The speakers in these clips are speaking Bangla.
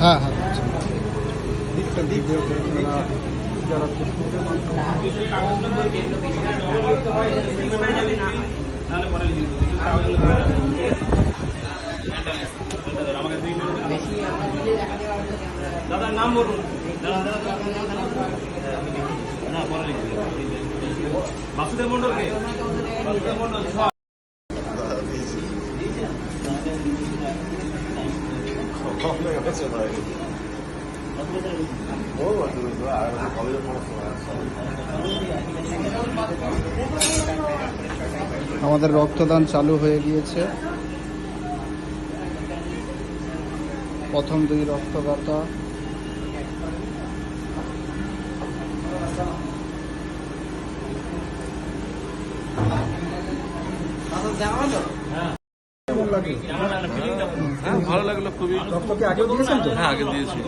হ্যাঁ হ্যাঁ। দাদার নাম বলুন। না পরে লিখবে বাসুদেব মন্ডল কে বাসুদেব মন্ডল আমাদের রক্তদান চালু হয়ে গিয়েছে। প্রথম দুই রক্তদাতা হ্যাঁ আগে দিয়েছি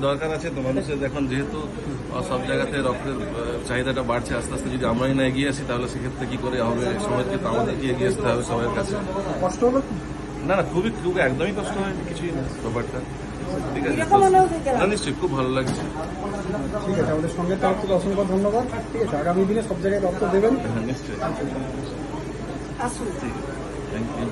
দরকার আছে তো মানুষের এখন যেহেতু সব জায়গাতে রক্তের চাহিদাটা বাড়ছে আস্তে আস্তে যদি আমরাই না এগিয়ে আসি তাহলে সেক্ষেত্রে কি করে হবে সমাজকে তো আমাদেরকে এগিয়ে আসতে হবে সবার কাছে কষ্ট হলো? না না খুবই খুব একদমই কষ্ট হয়নি কিছুই না ব্যাপারটা। ঠিক আছে না নিশ্চয়ই খুব ভালো লাগছে। ঠিক আছে আমাদের সঙ্গে তরফ থেকে অসংখ্য ধন্যবাদ। ঠিক আছে আগামী দিনে সব জায়গায় রক্ত দেবেন। হ্যাঁ নিশ্চয়ই। Thank you